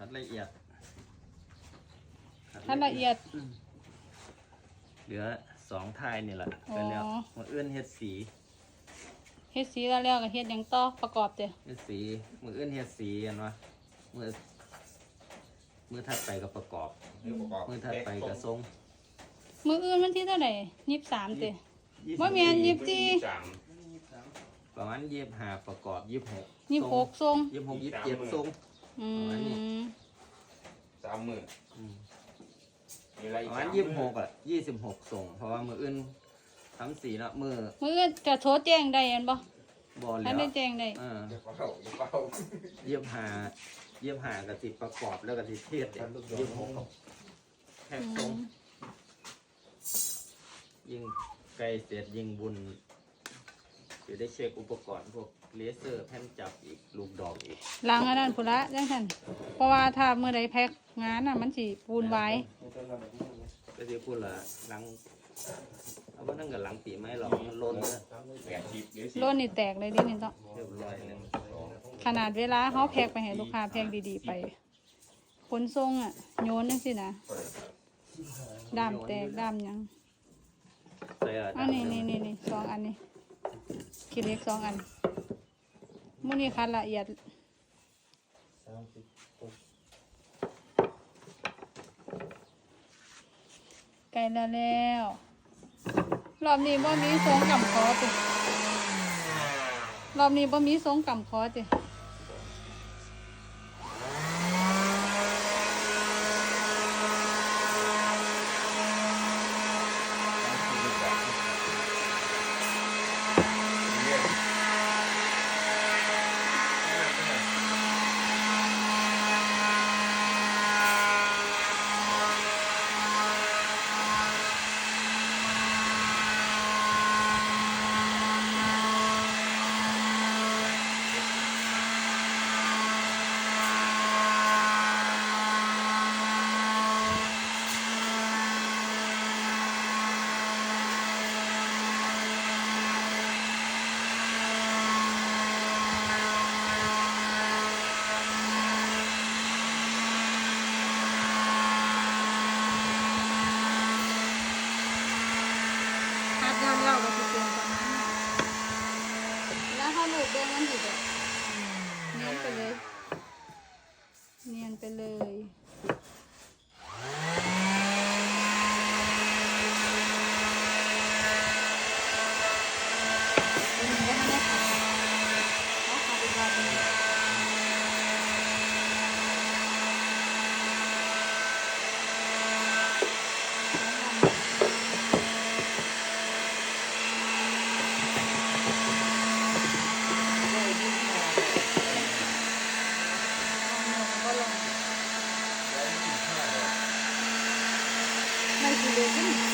คัดละเอียดคัถ้าละเอียด เหลือสองทายนี่แหละอ๋อไปแล้วมืออื่นเฮ็ดสีเฮ็ดสีแล้วแล้วก็เฮ็ดหยังต่อประกอบเด้อเฮ็ดสีมืออื่นเฮ็ดสีกันวะมือมือถัดไปก็ประกอบ มือถัดไปก็ทรง มื้ออื่นวันที่เท่าไหร่23เด้อบ่แม่น24สามประมาณยี่สิบห้าประกอบยี่สิบหก26ทรงยี่สิบหกยี่สิบเจ็ดทรง อืประมาณนี้มสามหมื่นอืมมีอะไรปอีกระมาณสามยี่สิบหกอะยี่สิบหกส่ง เพราะว่ามืออื่นทำสีเนาะมือมื้ออื่นจะโทรแจ้งได้แม่นบ่บอลถ้าแล้วได้แจ้งได้ เออเดี๋ยวเฝ้าเดี๋ยวเฝ้ายี่สิบห้ายี่สิบห้ากับสิประกอบแล้วกับสิเทศเด็ยี่สิบหกแค่อืทรงมยิงไกลเสร็จยิงบุญ จะได้เช็คอุปกรณ์พวกเลเซอร์แผ่นจับอีกลูกดอกอีกหลังอันนั้นพุ่นละจังซั่นเพราะว่าถ้ามื้อใดแพ็คงานน่ะมันสิปูนไว้ก็จะพูดละหลังเอาว่านั่งกับหลังปีไม้หรอกมันล้นแล้วแปดสิบเดี๋ยวสิโลนนี่แตกเลยดินี่ต้องเรียบร้อยเลยขนาดเวลาเขาแพ็คไปให้ลูกค้าแพ็คดีๆไปขนส่งอะโยนจังซี่นะด้ามแตกด้ามหยังใส่อะอันนี้นี่นี่นี่สองอันนี้ คิดเล็กสองอันมุนี่คัดละเอียดไก่ละแล้ว รอบนี้บ่มีทรงกำคอติรอบนี้บ่มีทรงกำคอติ คัดยาวๆก็สิเป็นประมาณนั้นแล้วถ้าลูกเบิ่งมันสิแบบเนียนไปเลย เนียนไปเลย ছিল